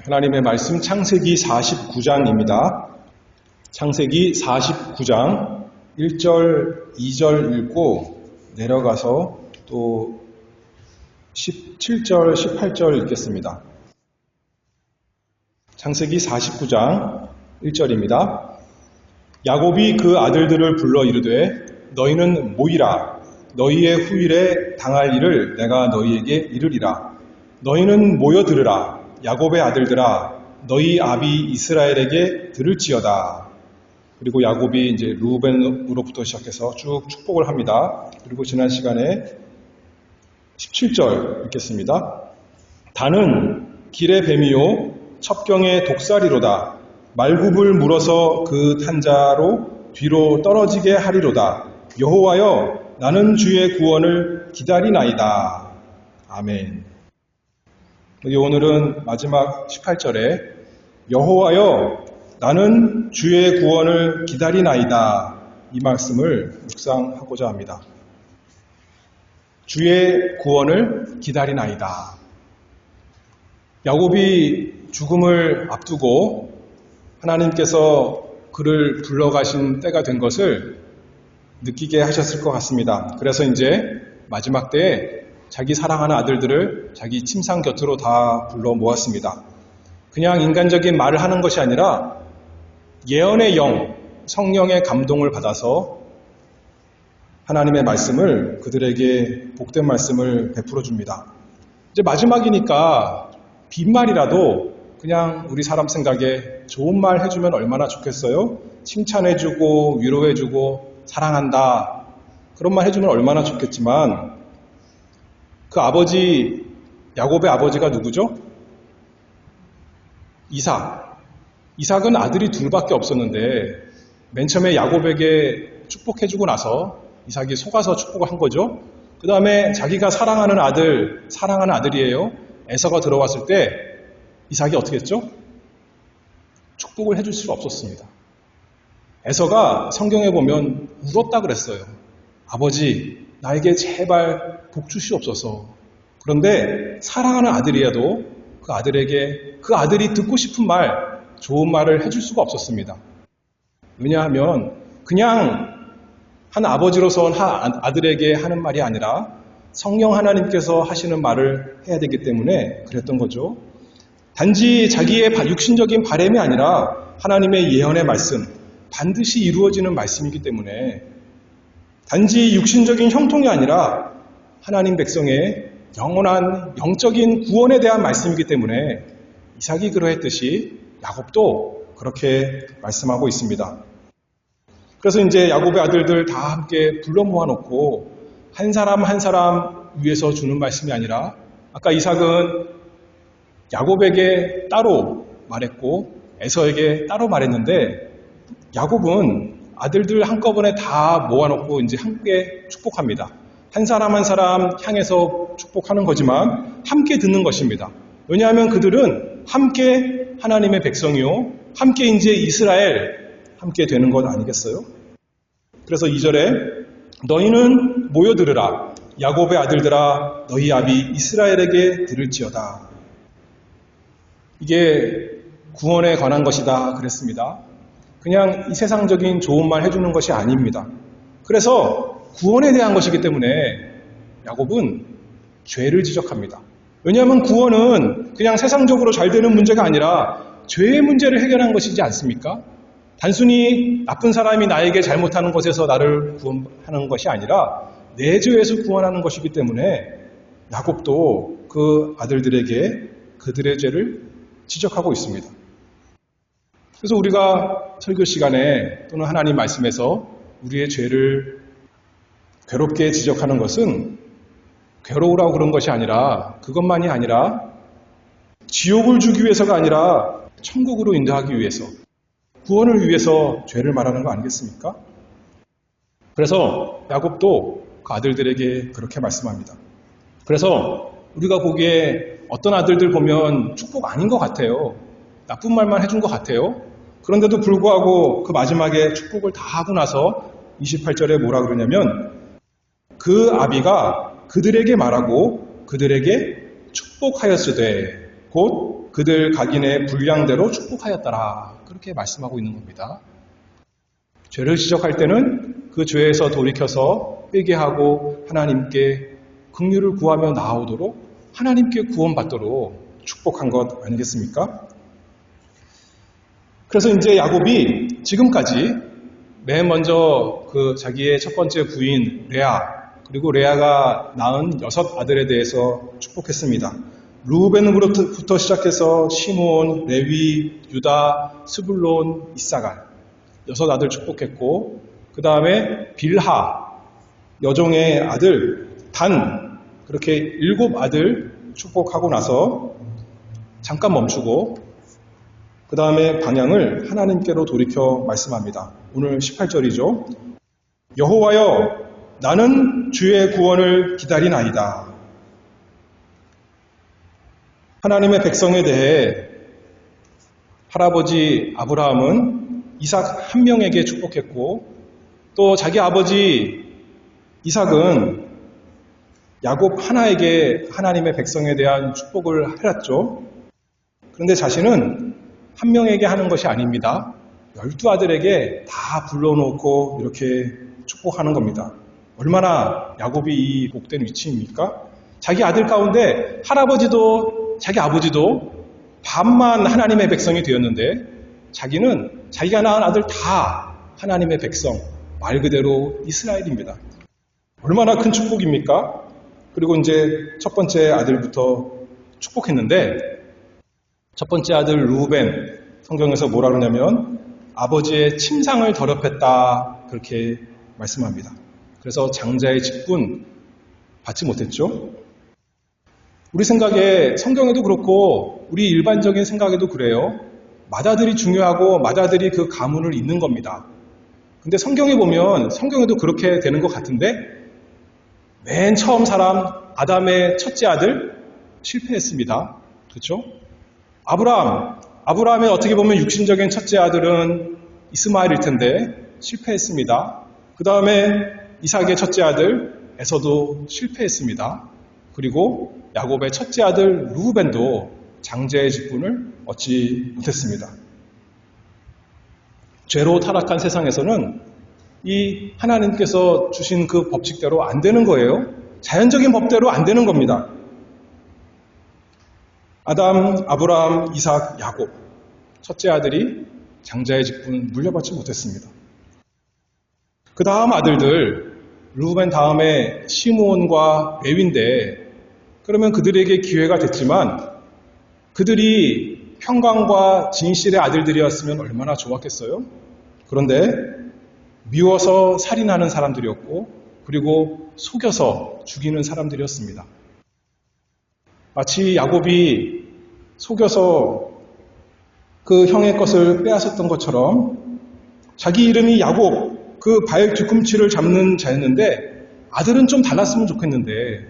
하나님의 말씀 창세기 49장입니다. 창세기 49장 1절, 2절 읽고 내려가서 또 17절, 18절 읽겠습니다. 창세기 49장 1절입니다. 야곱이 그 아들들을 불러 이르되 너희는 모이라 너희의 후일에 당할 일을 내가 너희에게 이르리라 너희는 모여 들으라 야곱의 아들들아 너희 아비 이스라엘에게 들을지어다. 그리고 야곱이 이제 루벤으로부터 시작해서 쭉 축복을 합니다. 그리고 지난 시간에 17절 읽겠습니다. 다는 길의 뱀이요 첩경의 독사리로다. 말굽을 물어서 그 탄자로 뒤로 떨어지게 하리로다. 여호와여 나는 주의 구원을 기다리나이다. 아멘. 오늘은 마지막 18절에 여호와여 나는 주의 구원을 기다리나이다 이 말씀을 묵상하고자 합니다. 주의 구원을 기다리나이다. 야곱이 죽음을 앞두고 하나님께서 그를 불러가신 때가 된 것을 느끼게 하셨을 것 같습니다. 그래서 이제 마지막 때에 자기 사랑하는 아들들을 자기 침상 곁으로 다 불러 모았습니다. 그냥 인간적인 말을 하는 것이 아니라 예언의 영, 성령의 감동을 받아서 하나님의 말씀을 그들에게 복된 말씀을 베풀어 줍니다. 이제 마지막이니까 빈말이라도 그냥 우리 사람 생각에 좋은 말 해주면 얼마나 좋겠어요? 칭찬해주고 위로해주고 사랑한다. 그런 말 해주면 얼마나 좋겠지만 그 아버지, 야곱의 아버지가 누구죠? 이삭. 이삭은 아들이 둘밖에 없었는데 맨 처음에 야곱에게 축복해주고 나서 이삭이 속아서 축복을 한 거죠. 그 다음에 자기가 사랑하는 아들, 사랑하는 아들이에요. 에서가 들어왔을 때 이삭이 어떻게 했죠? 축복을 해줄 수가 없었습니다. 에서가 성경에 보면 울었다 그랬어요. 아버지, 나에게 제발 복 주시옵소서. 그런데 사랑하는 아들이라도 그 아들에게 그 아들이 듣고 싶은 말, 좋은 말을 해줄 수가 없었습니다. 왜냐하면 그냥 한 아버지로서 한 아들에게 하는 말이 아니라 성령 하나님께서 하시는 말을 해야 되기 때문에 그랬던 거죠. 단지 자기의 육신적인 바램이 아니라 하나님의 예언의 말씀, 반드시 이루어지는 말씀이기 때문에 단지 육신적인 형통이 아니라 하나님 백성의 영원한 영적인 구원에 대한 말씀이기 때문에 이삭이 그러했듯이 야곱도 그렇게 말씀하고 있습니다. 그래서 이제 야곱의 아들들 다 함께 불러 모아놓고 한 사람 한 사람 위해서 주는 말씀이 아니라 아까 이삭은 야곱에게 따로 말했고 에서에게 따로 말했는데 야곱은 아들들 한꺼번에 다 모아놓고 이제 함께 축복합니다. 한 사람 한 사람 향해서 축복하는 거지만 함께 듣는 것입니다. 왜냐하면 그들은 함께 하나님의 백성이요. 함께 이제 이스라엘 함께 되는 것 아니겠어요? 그래서 2절에 너희는 모여들으라. 야곱의 아들들아 너희 아비 이스라엘에게 들을지어다. 이게 구원에 관한 것이다 그랬습니다. 그냥 이 세상적인 좋은 말 해주는 것이 아닙니다. 그래서 구원에 대한 것이기 때문에 야곱은 죄를 지적합니다. 왜냐하면 구원은 그냥 세상적으로 잘 되는 문제가 아니라 죄의 문제를 해결한 것이지 않습니까? 단순히 나쁜 사람이 나에게 잘못하는 것에서 나를 구원하는 것이 아니라 내 죄에서 구원하는 것이기 때문에 야곱도 그 아들들에게 그들의 죄를 지적하고 있습니다. 그래서 우리가 설교 시간에 또는 하나님 말씀에서 우리의 죄를 괴롭게 지적하는 것은 괴로우라고 그런 것이 아니라 그것만이 아니라 지옥을 주기 위해서가 아니라 천국으로 인도하기 위해서 구원을 위해서 죄를 말하는 거 아니겠습니까? 그래서 야곱도 그 아들들에게 그렇게 말씀합니다. 그래서 우리가 보기에 어떤 아들들 보면 축복 아닌 것 같아요. 나쁜 말만 해준 것 같아요. 그런데도 불구하고 그 마지막에 축복을 다 하고 나서 28절에 뭐라 그러냐면 그 아비가 그들에게 말하고 그들에게 축복하였으되 곧 그들 각인의 분량대로 축복하였더라. 그렇게 말씀하고 있는 겁니다. 죄를 지적할 때는 그 죄에서 돌이켜서 회개하고 하나님께 긍휼을 구하며 나오도록 하나님께 구원받도록 축복한 것 아니겠습니까? 그래서 이제 야곱이 지금까지 맨 먼저 그 자기의 첫 번째 부인 레아 그리고 레아가 낳은 여섯 아들에 대해서 축복했습니다. 루벤으로부터 시작해서 시몬, 레위, 유다, 스불론, 이사갈 여섯 아들 축복했고 그 다음에 빌하 여종의 아들 단 그렇게 일곱 아들 축복하고 나서 잠깐 멈추고 그 다음에 방향을 하나님께로 돌이켜 말씀합니다. 오늘 18절이죠. 여호와여 나는 주의 구원을 기다리나이다. 하나님의 백성에 대해 할아버지 아브라함은 이삭 한 명에게 축복했고 또 자기 아버지 이삭은 야곱 하나에게 하나님의 백성에 대한 축복을 해놨죠. 그런데 자신은 한 명에게 하는 것이 아닙니다. 열두 아들에게 다 불러놓고 이렇게 축복하는 겁니다. 얼마나 야곱이 이 복된 위치입니까? 자기 아들 가운데 할아버지도 자기 아버지도 반만 하나님의 백성이 되었는데 자기는 자기가 낳은 아들 다 하나님의 백성, 말 그대로 이스라엘입니다. 얼마나 큰 축복입니까? 그리고 이제 첫 번째 아들부터 축복했는데 첫 번째 아들 루벤 성경에서 뭐라 그러냐면 아버지의 침상을 더럽혔다 그렇게 말씀합니다. 그래서 장자의 직분 받지 못했죠. 우리 생각에 성경에도 그렇고 우리 일반적인 생각에도 그래요. 맏아들이 중요하고 맏아들이 그 가문을 잇는 겁니다. 근데 성경에 보면 성경에도 그렇게 되는 것 같은데 맨 처음 사람 아담의 첫째 아들 실패했습니다. 그렇죠? 아브라함 아브라함의 어떻게 보면 육신적인 첫째 아들은 이스마엘일 텐데 실패했습니다. 그 다음에 이삭의 첫째 아들 에서도 실패했습니다. 그리고 야곱의 첫째 아들 루벤도 장제의 직분을 얻지 못했습니다. 죄로 타락한 세상에서는 이 하나님께서 주신 그 법칙대로 안 되는 거예요. 자연적인 법대로 안 되는 겁니다. 아담, 아브라함, 이삭, 야곱 첫째 아들이 장자의 직분 물려받지 못했습니다. 그 다음 아들들 루벤 다음에 시몬과 레윈데 그러면 그들에게 기회가 됐지만 그들이 평강과 진실의 아들들이었으면 얼마나 좋았겠어요? 그런데 미워서 살인하는 사람들이었고 그리고 속여서 죽이는 사람들이었습니다. 마치 야곱이 속여서 그 형의 것을 빼앗았던 것처럼 자기 이름이 야곱 그 발 뒤꿈치를 잡는 자였는데 아들은 좀 달랐으면 좋겠는데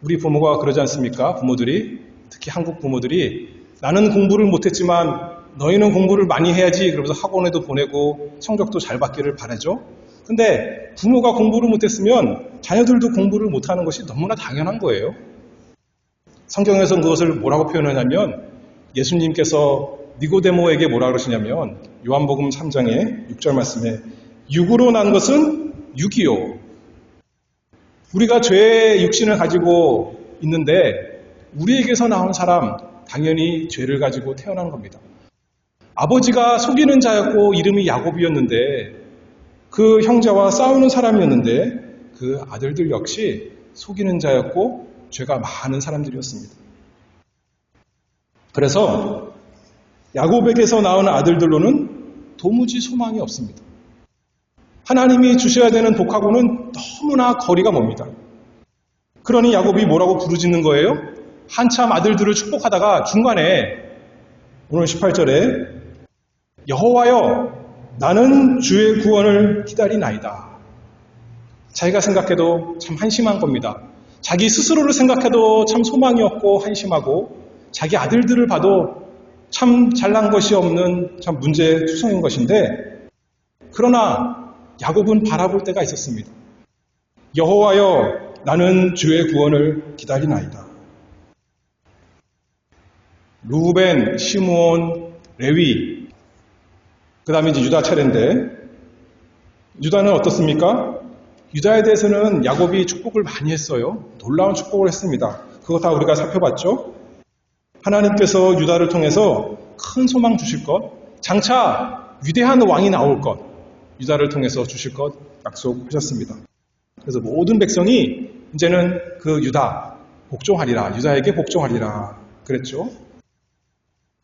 우리 부모가 그러지 않습니까? 부모들이 특히 한국 부모들이 나는 공부를 못했지만 너희는 공부를 많이 해야지 그러면서 학원에도 보내고 성적도 잘 받기를 바라죠. 근데 부모가 공부를 못했으면 자녀들도 공부를 못하는 것이 너무나 당연한 거예요. 성경에서는 그것을 뭐라고 표현하냐면 예수님께서 니고데모에게 뭐라 그러시냐면 요한복음 3장의 6절 말씀에 육으로 난 것은 육이요. 우리가 죄의 육신을 가지고 있는데 우리에게서 나온 사람 당연히 죄를 가지고 태어난 겁니다. 아버지가 속이는 자였고 이름이 야곱이었는데 그 형제와 싸우는 사람이었는데 그 아들들 역시 속이는 자였고 죄가 많은 사람들이었습니다. 그래서 야곱에게서 나온 아들들로는 도무지 소망이 없습니다. 하나님이 주셔야 되는 복하고는 너무나 거리가 멉니다. 그러니 야곱이 뭐라고 부르짖는 거예요? 한참 아들들을 축복하다가 중간에 오늘 18절에 여호와여 나는 주의 구원을 기다리나이다. 자기가 생각해도 참 한심한 겁니다. 자기 스스로를 생각해도 참 소망이 없고 한심하고 자기 아들들을 봐도 참 잘난 것이 없는 참 문제 투성인 것인데 그러나 야곱은 바라볼 때가 있었습니다. 여호와여 나는 주의 구원을 기다리나이다. 루벤, 시므온, 레위. 그 다음에 이제 유다 차례인데, 유다는 어떻습니까? 유다에 대해서는 야곱이 축복을 많이 했어요. 놀라운 축복을 했습니다. 그거 다 우리가 살펴봤죠? 하나님께서 유다를 통해서 큰 소망 주실 것, 장차 위대한 왕이 나올 것, 유다를 통해서 주실 것 약속하셨습니다. 그래서 모든 백성이 이제는 그 유다 복종하리라, 유다에게 복종하리라 그랬죠.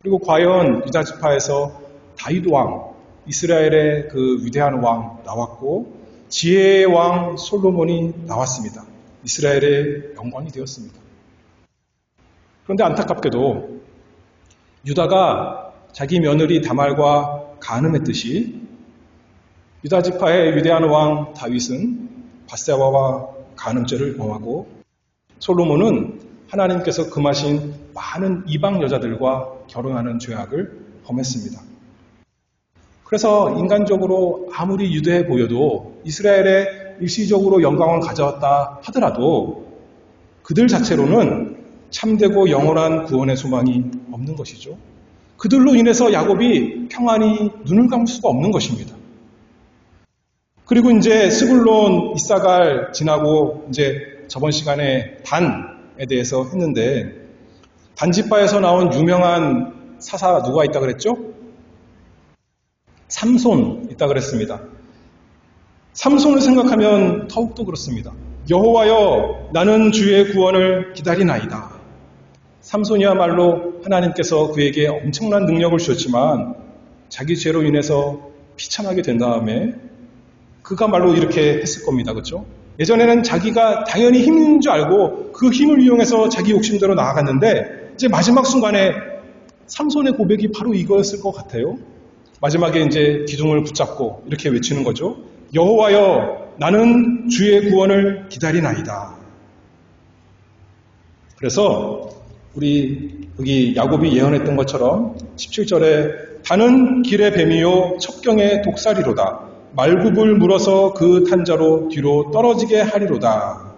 그리고 과연 유다 지파에서 다윗 왕, 이스라엘의 그 위대한 왕 나왔고 지혜의 왕 솔로몬이 나왔습니다. 이스라엘의 영광이 되었습니다. 그런데 안타깝게도 유다가 자기 며느리 다말과 간음했듯이 유다 지파의 위대한 왕 다윗은 바세바와 간음죄를 범하고 솔로몬은 하나님께서 금하신 많은 이방 여자들과 결혼하는 죄악을 범했습니다. 그래서 인간적으로 아무리 유대해 보여도 이스라엘에 일시적으로 영광을 가져왔다 하더라도 그들 자체로는 참되고 영원한 구원의 소망이 없는 것이죠. 그들로 인해서 야곱이 평안히 눈을 감을 수가 없는 것입니다. 그리고 이제 스불론 이사갈 지나고 이제 저번 시간에 단에 대해서 했는데 단지바에서 나온 유명한 사사 누가 있다 그랬죠? 삼손 있다 그랬습니다. 삼손을 생각하면 더욱더 그렇습니다. 여호와여 나는 주의 구원을 기다리나이다. 삼손이야말로 하나님께서 그에게 엄청난 능력을 주셨지만 자기 죄로 인해서 비참하게 된 다음에 그가 말로 이렇게 했을 겁니다. 그렇죠? 예전에는 자기가 당연히 힘인 줄 알고 그 힘을 이용해서 자기 욕심대로 나아갔는데 이제 마지막 순간에 삼손의 고백이 바로 이거였을 것 같아요. 마지막에 이제 기둥을 붙잡고 이렇게 외치는 거죠. 여호와여 나는 주의 구원을 기다리나이다. 그래서 우리 여기 야곱이 예언했던 것처럼 17절에 다는 길의 뱀이요 첩경의 독사리로다. 말굽을 물어서 그 탄자로 뒤로 떨어지게 하리로다.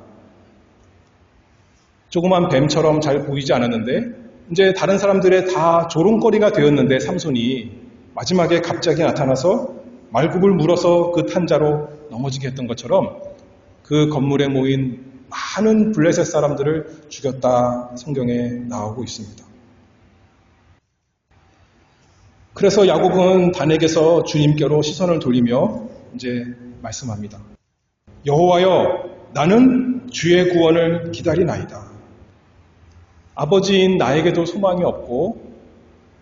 조그만 뱀처럼 잘 보이지 않았는데 이제 다른 사람들의 다 조롱거리가 되었는데 삼손이 마지막에 갑자기 나타나서 말굽을 물어서 그 탄자로 넘어지게 했던 것처럼 그 건물에 모인 많은 블레셋 사람들을 죽였다 성경에 나오고 있습니다. 그래서 야곱은 단에게서 주님께로 시선을 돌리며 이제 말씀합니다. 여호와여 나는 주의 구원을 기다리나이다. 아버지인 나에게도 소망이 없고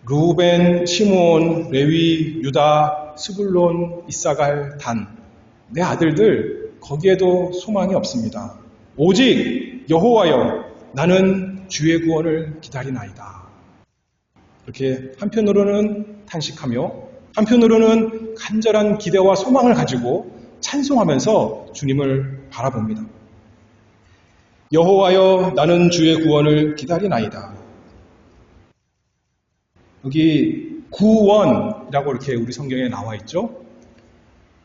루벤, 시므온, 레위, 유다, 스불론, 이사갈, 단 내 아들들 거기에도 소망이 없습니다. 오직 여호와여 나는 주의 구원을 기다리나이다. 이렇게 한편으로는 탄식하며 한편으로는 간절한 기대와 소망을 가지고 찬송하면서 주님을 바라봅니다. 여호와여 나는 주의 구원을 기다리나이다. 여기 구원이라고 이렇게 우리 성경에 나와 있죠.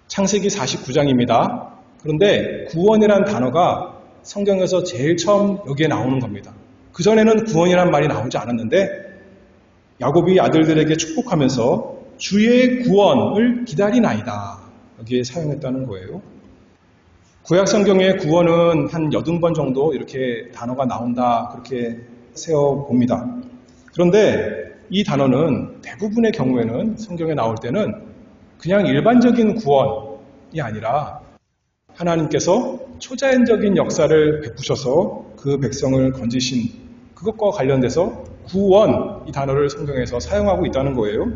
창세기 49장입니다. 그런데 구원이란 단어가 성경에서 제일 처음 여기에 나오는 겁니다. 그전에는 구원이란 말이 나오지 않았는데 야곱이 아들들에게 축복하면서 주의 구원을 기다리나이다. 여기에 사용했다는 거예요. 구약 성경의 구원은 한 여든 번 정도 이렇게 단어가 나온다. 그렇게 세워 봅니다. 그런데 이 단어는 대부분의 경우에는 성경에 나올 때는 그냥 일반적인 구원이 아니라 하나님께서 초자연적인 역사를 베푸셔서 그 백성을 건지신 그것과 관련돼서 구원 이 단어를 성경에서 사용하고 있다는 거예요.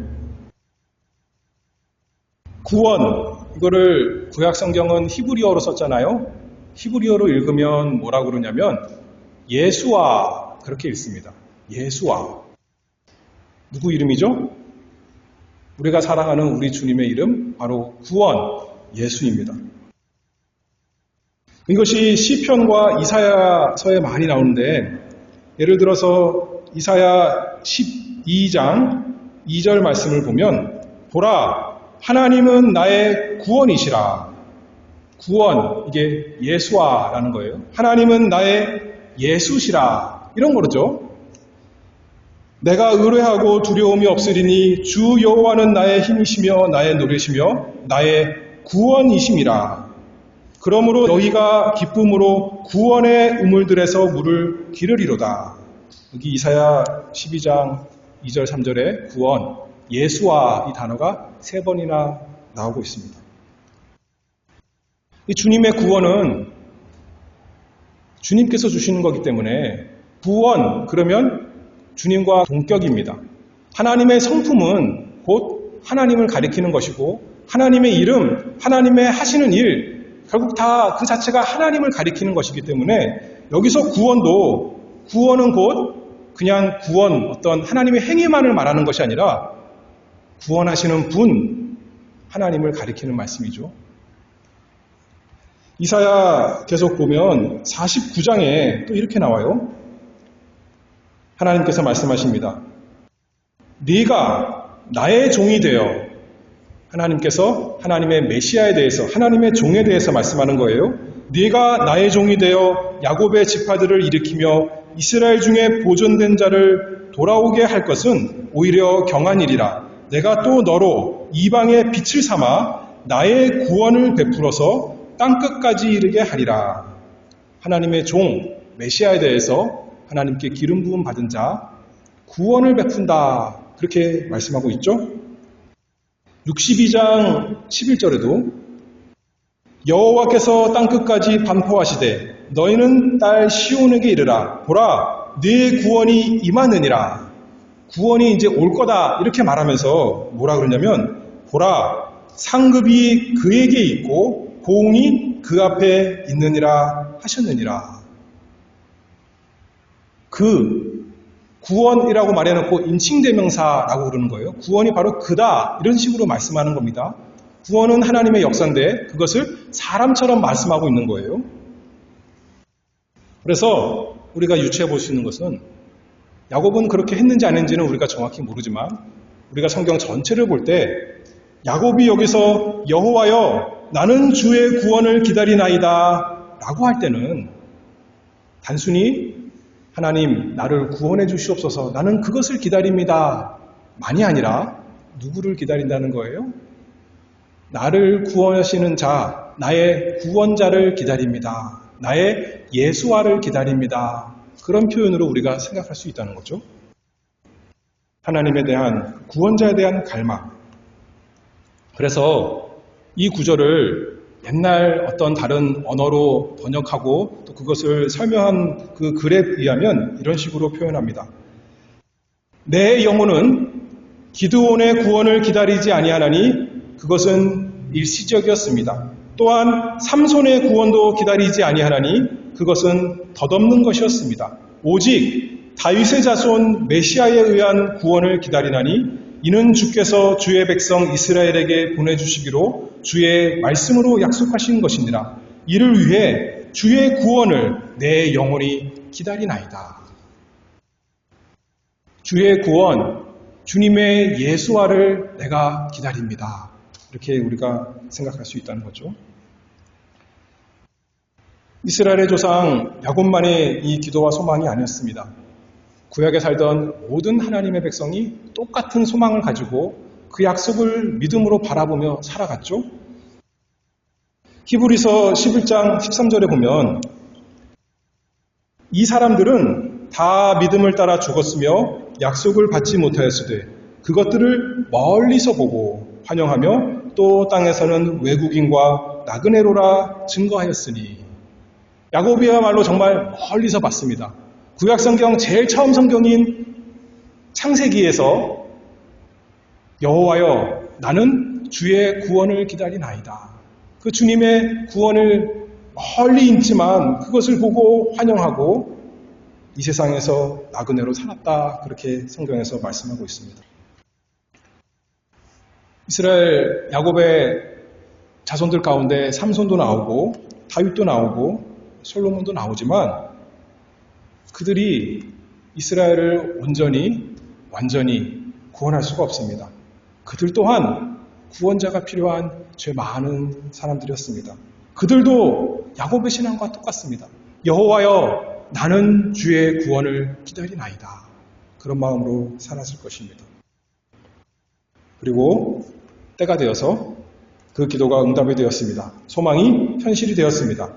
구원 이거를 구약 성경은 히브리어로 썼잖아요. 히브리어로 읽으면 뭐라고 그러냐면 예수와 그렇게 읽습니다. 예수와 누구 이름이죠? 우리가 사랑하는 우리 주님의 이름 바로 구원 예수입니다. 이것이 시편과 이사야서에 많이 나오는데 예를 들어서 이사야 12장 2절 말씀을 보면 보라 하나님은 나의 구원이시라 구원 이게 예수와라는 거예요. 하나님은 나의 예수시라 이런 거죠. 내가 의뢰하고 두려움이 없으리니 주 여호와는 나의 힘이시며 나의 노래시며 나의 구원이심이라. 그러므로 너희가 기쁨으로 구원의 우물들에서 물을 기르리로다. 여기 이사야 12장 2절 3절에 구원, 예수와 이 단어가 세 번이나 나오고 있습니다. 이 주님의 구원은 주님께서 주시는 거기 때문에 구원 그러면 주님과 동격입니다. 하나님의 성품은 곧 하나님을 가리키는 것이고 하나님의 이름, 하나님의 하시는 일 결국 다 그 자체가 하나님을 가리키는 것이기 때문에 여기서 구원도 구원은 곧 그냥 구원 어떤 하나님의 행위만을 말하는 것이 아니라 구원하시는 분 하나님을 가리키는 말씀이죠. 이사야 계속 보면 49장에 또 이렇게 나와요. 하나님께서 말씀하십니다. 네가 나의 종이 되어 하나님께서 하나님의 메시아에 대해서 하나님의 종에 대해서 말씀하는 거예요. 네가 나의 종이 되어 야곱의 지파들을 일으키며 이스라엘 중에 보존된 자를 돌아오게 할 것은 오히려 경한 일이라. 내가 또 너로 이방의 빛을 삼아 나의 구원을 베풀어서 땅 끝까지 이르게 하리라. 하나님의 종 메시아에 대해서 하나님께 기름 부음 받은 자 구원을 베푼다. 그렇게 말씀하고 있죠. 62장 11절에도 여호와께서 땅 끝까지 반포하시되 너희는 딸 시온에게 이르라 보라 네 구원이 임하느니라 구원이 이제 올 거다 이렇게 말하면서 뭐라 그러냐면 보라 상급이 그에게 있고 보응이 그 앞에 있느니라 하셨느니라 그 구원이라고 말해놓고 인칭대명사라고 그러는 거예요. 구원이 바로 그다 이런 식으로 말씀하는 겁니다. 구원은 하나님의 역사인데 그것을 사람처럼 말씀하고 있는 거예요. 그래서 우리가 유추해 볼 수 있는 것은 야곱은 그렇게 했는지 안 했는지는 우리가 정확히 모르지만 우리가 성경 전체를 볼 때 야곱이 여기서 여호와여 나는 주의 구원을 기다리나이다 라고 할 때는 단순히 하나님 나를 구원해 주시옵소서 나는 그것을 기다립니다 많이 아니라 누구를 기다린다는 거예요? 나를 구원하시는 자, 나의 구원자를 기다립니다. 나의 예수와를 기다립니다. 그런 표현으로 우리가 생각할 수 있다는 거죠. 하나님에 대한 구원자에 대한 갈망. 그래서 이 구절을 옛날 어떤 다른 언어로 번역하고 또 그것을 설명한 그 글에 의하면 이런 식으로 표현합니다. 내 영혼은 기드온의 구원을 기다리지 아니하나니 그것은 일시적이었습니다. 또한 삼손의 구원도 기다리지 아니하나니 그것은 덧없는 것이었습니다. 오직 다윗의 자손 메시아에 의한 구원을 기다리나니 이는 주께서 주의 백성 이스라엘에게 보내주시기로 주의 말씀으로 약속하신 것이니라. 이를 위해 주의 구원을 내 영혼이 기다리나이다. 주의 구원, 주님의 예수와를 내가 기다립니다. 이렇게 우리가 생각할 수 있다는 거죠. 이스라엘의 조상 야곱만의 이 기도와 소망이 아니었습니다. 구약에 살던 모든 하나님의 백성이 똑같은 소망을 가지고 그 약속을 믿음으로 바라보며 살아갔죠. 히브리서 11장 13절에 보면 이 사람들은 다 믿음을 따라 죽었으며 약속을 받지 못하였으되 그것들을 멀리서 보고 환영하며 또 땅에서는 외국인과 나그네로라 증거하였으니 야곱이야말로 정말 멀리서 봤습니다. 구약 성경 제일 처음 성경인 창세기에서 여호와여 나는 주의 구원을 기다리나이다. 그 주님의 구원을 멀리 있지만 그것을 보고 환영하고 이 세상에서 나그네로 살았다. 그렇게 성경에서 말씀하고 있습니다. 이스라엘 야곱의 자손들 가운데 삼손도 나오고 다윗도 나오고 솔로몬도 나오지만 그들이 이스라엘을 온전히 완전히 구원할 수가 없습니다. 그들 또한 구원자가 필요한 죄 많은 사람들이었습니다. 그들도 야곱의 신앙과 똑같습니다. 여호와여 나는 주의 구원을 기다리나이다. 그런 마음으로 살았을 것입니다. 그리고 때가 되어서 그 기도가 응답이 되었습니다. 소망이 현실이 되었습니다.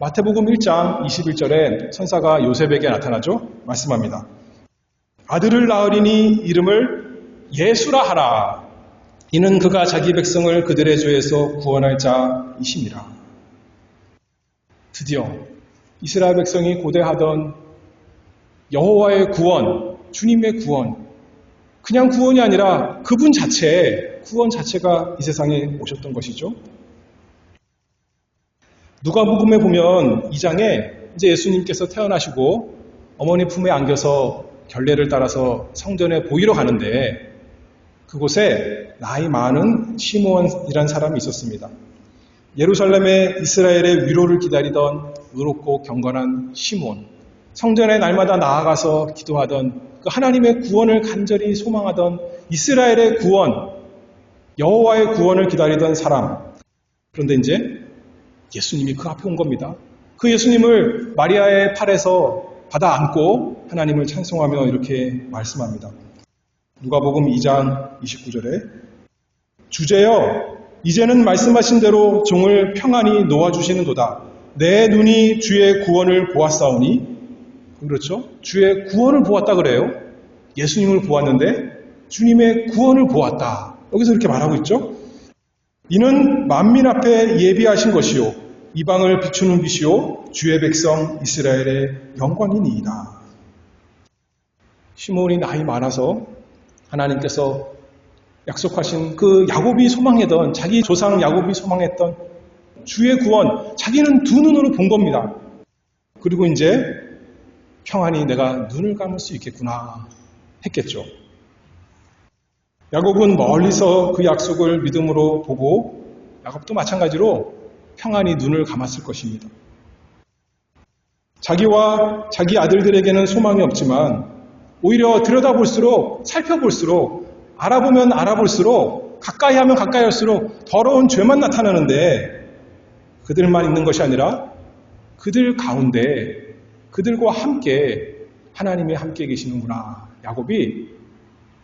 마태복음 1장 21절에 천사가 요셉에게 나타나죠. 말씀합니다. 아들을 낳으리니 이름을 예수라 하라. 이는 그가 자기 백성을 그들의 죄에서 구원할 자이십니다. 드디어 이스라엘 백성이 고대하던 여호와의 구원, 주님의 구원, 그냥 구원이 아니라 그분 자체, 구원 자체가 이 세상에 오셨던 것이죠. 누가복음에 보면 이 장에 이제 예수님께서 태어나시고 어머니 품에 안겨서 결례를 따라서 성전에 보이러 가는데 그곳에 나이 많은 시므온이란 사람이 있었습니다. 예루살렘의 이스라엘의 위로를 기다리던 의롭고 경건한 시므온. 성전에 날마다 나아가서 기도하던 그 하나님의 구원을 간절히 소망하던 이스라엘의 구원, 여호와의 구원을 기다리던 사람. 그런데 이제 예수님이 그 앞에 온 겁니다. 그 예수님을 마리아의 팔에서 받아 안고 하나님을 찬송하며 이렇게 말씀합니다. 누가복음 2장 29절에 주제여 이제는 말씀하신 대로 종을 평안히 놓아 주시는도다. 내 눈이 주의 구원을 보았사오니 그렇죠? 주의 구원을 보았다 그래요. 예수님을 보았는데 주님의 구원을 보았다. 여기서 이렇게 말하고 있죠. 이는 만민 앞에 예비하신 것이요 이방을 비추는 빛이요 주의 백성 이스라엘의 영광이니이다. 시몬이 나이 많아서 하나님께서 약속하신 그 야곱이 소망했던 자기 조상 야곱이 소망했던 주의 구원 자기는 두 눈으로 본 겁니다. 그리고 이제 평안히 내가 눈을 감을 수 있겠구나 했겠죠. 야곱은 멀리서 그 약속을 믿음으로 보고 야곱도 마찬가지로 평안히 눈을 감았을 것입니다. 자기와 자기 아들들에게는 소망이 없지만 오히려 들여다볼수록 살펴볼수록 알아보면 알아볼수록 가까이 하면 가까이 할수록 더러운 죄만 나타나는데 그들만 있는 것이 아니라 그들 가운데 그들과 함께 하나님이 함께 계시는구나. 야곱이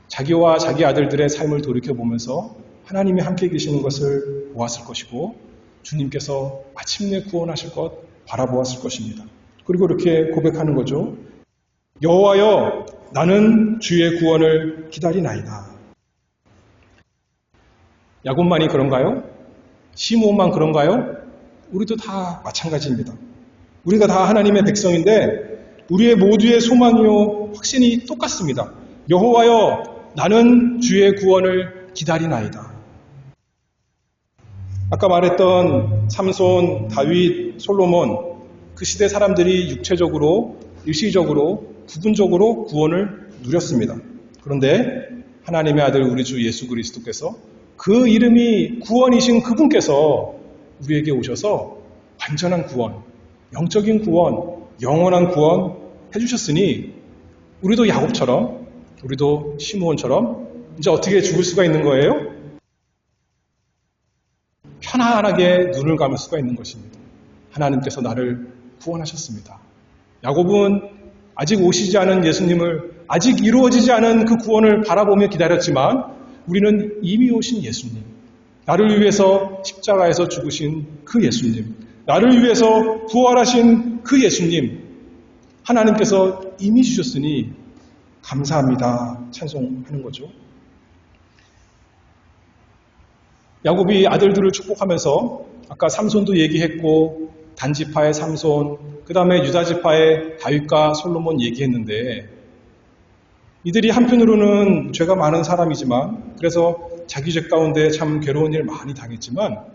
자기와 자기 아들들의 삶을 돌이켜 보면서 하나님이 함께 계시는 것을 보았을 것이고 주님께서 마침내 구원하실 것 바라보았을 것입니다. 그리고 이렇게 고백하는 거죠. 여호와여 나는 주의 구원을 기다리나이다. 야곱만이 그런가요? 시므온만 그런가요? 우리도 다 마찬가지입니다. 우리가 다 하나님의 백성인데 우리의 모두의 소망이요 확신이 똑같습니다. 여호와여 나는 주의 구원을 기다리나이다. 아까 말했던 삼손, 다윗, 솔로몬 그 시대 사람들이 육체적으로 일시적으로 부분적으로 구원을 누렸습니다. 그런데 하나님의 아들 우리 주 예수 그리스도께서 그 이름이 구원이신 그분께서 우리에게 오셔서 완전한 구원, 영적인 구원, 영원한 구원 해주셨으니 우리도 야곱처럼 우리도 시므온처럼 이제 어떻게 죽을 수가 있는 거예요? 편안하게 눈을 감을 수가 있는 것입니다. 하나님께서 나를 구원하셨습니다. 야곱은 아직 오시지 않은 예수님을 아직 이루어지지 않은 그 구원을 바라보며 기다렸지만 우리는 이미 오신 예수님, 나를 위해서 십자가에서 죽으신 그 예수님, 나를 위해서 부활하신 그 예수님, 하나님께서 이미 주셨으니 감사합니다. 찬송하는 거죠. 야곱이 아들들을 축복하면서 아까 삼손도 얘기했고 단지파의 삼손, 그 다음에 유다지파의 다윗과 솔로몬 얘기했는데 이들이 한편으로는 죄가 많은 사람이지만 그래서 자기 죄 가운데 참 괴로운 일 많이 당했지만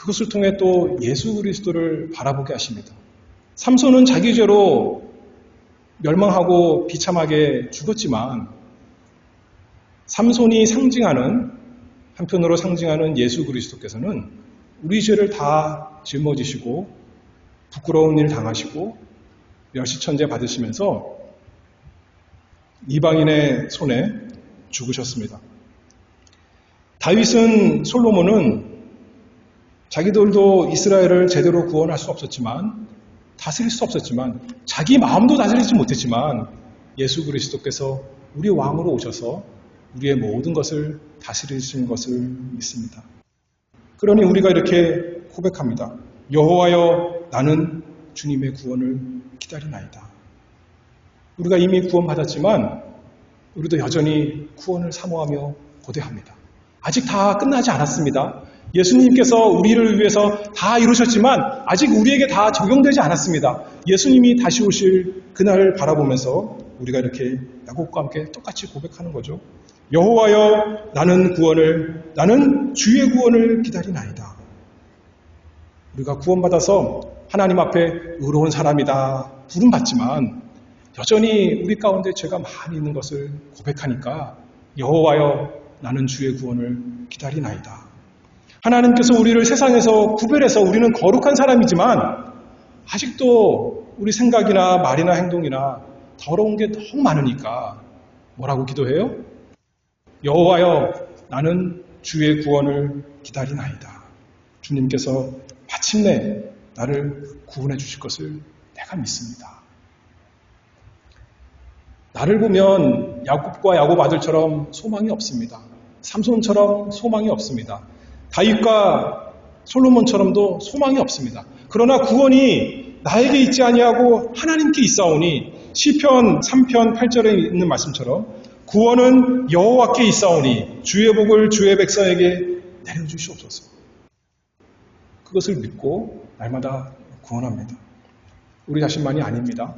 그것을 통해 또 예수 그리스도를 바라보게 하십니다. 삼손은 자기 죄로 멸망하고 비참하게 죽었지만 삼손이 상징하는 한편으로 상징하는 예수 그리스도께서는 우리 죄를 다 짊어지시고 부끄러운 일 당하시고 멸시천재 받으시면서 이방인의 손에 죽으셨습니다. 다윗은 솔로몬은 자기들도 이스라엘을 제대로 구원할 수 없었지만 다스릴 수 없었지만 자기 마음도 다스리지 못했지만 예수 그리스도께서 우리 왕으로 오셔서 우리의 모든 것을 다스리시는 것을 믿습니다. 그러니 우리가 이렇게 고백합니다. 여호와여 나는 주님의 구원을 기다리나이다. 우리가 이미 구원받았지만 우리도 여전히 구원을 사모하며 고대합니다. 아직 다 끝나지 않았습니다. 예수님께서 우리를 위해서 다 이루셨지만 아직 우리에게 다 적용되지 않았습니다. 예수님이 다시 오실 그날을 바라보면서 우리가 이렇게 야곱과 함께 똑같이 고백하는 거죠. 여호와여 나는 구원을 나는 주의 구원을 기다리나이다. 우리가 구원받아서 하나님 앞에 의로운 사람이다 부름 받지만 여전히 우리 가운데 죄가 많이 있는 것을 고백하니까 여호와여 나는 주의 구원을 기다리나이다. 하나님께서 우리를 세상에서 구별해서 우리는 거룩한 사람이지만 아직도 우리 생각이나 말이나 행동이나 더러운 게 너무 많으니까 뭐라고 기도해요? 여호와여 나는 주의 구원을 기다리나이다. 주님께서 마침내 나를 구원해 주실 것을 내가 믿습니다. 나를 보면 야곱과 야곱 아들처럼 소망이 없습니다. 삼손처럼 소망이 없습니다. 다윗과 솔로몬처럼도 소망이 없습니다. 그러나 구원이 나에게 있지 아니하고 하나님께 있사오니 시편 3편 8절에 있는 말씀처럼 구원은 여호와께 있사오니 주의 복을 주의 백성에게 내려 주시옵소서. 그것을 믿고 날마다 구원합니다. 우리 자신만이 아닙니다.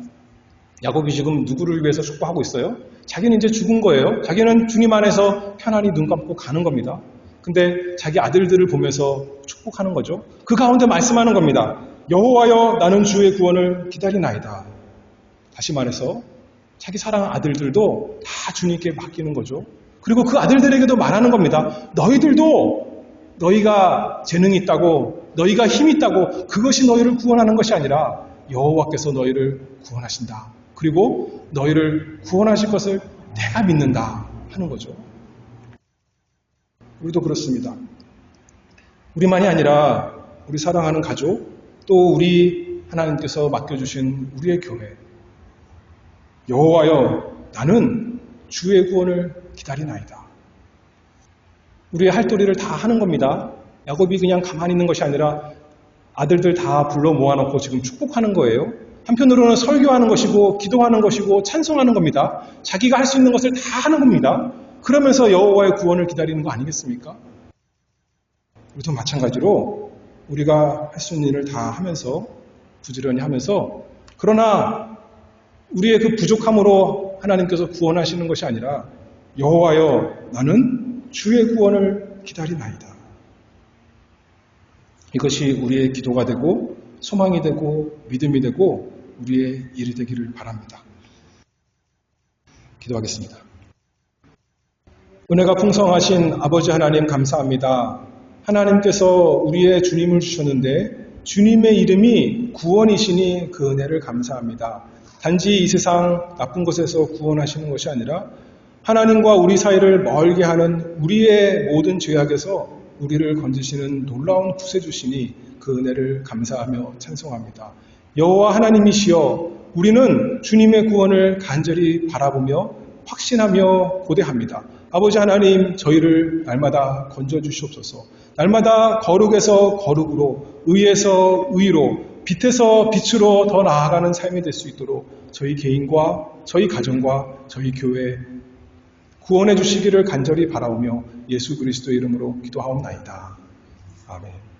야곱이 지금 누구를 위해서 축복하고 있어요? 자기는 이제 죽은 거예요. 자기는 주님 안에서 편안히 눈 감고 가는 겁니다. 근데 자기 아들들을 보면서 축복하는 거죠. 그 가운데 말씀하는 겁니다. 여호와여 나는 주의 구원을 기다리나이다. 다시 말해서 자기 사랑 아들들도 다 주님께 맡기는 거죠. 그리고 그 아들들에게도 말하는 겁니다. 너희들도 너희가 재능이 있다고 너희가 힘이 있다고 그것이 너희를 구원하는 것이 아니라 여호와께서 너희를 구원하신다. 그리고 너희를 구원하실 것을 내가 믿는다 하는 거죠. 우리도 그렇습니다. 우리만이 아니라 우리 사랑하는 가족, 또 우리 하나님께서 맡겨주신 우리의 교회. 여호와여, 나는 주의 구원을 기다리나이다. 우리의 할 도리를 다 하는 겁니다. 야곱이 그냥 가만히 있는 것이 아니라 아들들 다 불러 모아놓고 지금 축복하는 거예요. 한편으로는 설교하는 것이고 기도하는 것이고 찬송하는 겁니다. 자기가 할 수 있는 것을 다 하는 겁니다. 그러면서 여호와의 구원을 기다리는 거 아니겠습니까? 우리도 마찬가지로 우리가 할 수 있는 일을 다 하면서 부지런히 하면서 그러나 우리의 그 부족함으로 하나님께서 구원하시는 것이 아니라 여호와여 나는 주의 구원을 기다리나이다. 이것이 우리의 기도가 되고 소망이 되고 믿음이 되고 우리의 일이 되기를 바랍니다. 기도하겠습니다. 은혜가 풍성하신 아버지 하나님 감사합니다. 하나님께서 우리의 주님을 주셨는데 주님의 이름이 구원이시니 그 은혜를 감사합니다. 단지 이 세상 나쁜 것에서 구원하시는 것이 아니라 하나님과 우리 사이를 멀게 하는 우리의 모든 죄악에서 우리를 건지시는 놀라운 구세주시니 그 은혜를 감사하며 찬송합니다. 여호와 하나님이시여 우리는 주님의 구원을 간절히 바라보며 확신하며 고대합니다. 아버지 하나님 저희를 날마다 건져 주시옵소서. 날마다 거룩에서 거룩으로 의에서 의로 빛에서 빛으로 더 나아가는 삶이 될 수 있도록 저희 개인과 저희 가정과 저희 교회 구원해 주시기를 간절히 바라오며 예수 그리스도의 이름으로 기도하옵나이다. 아멘.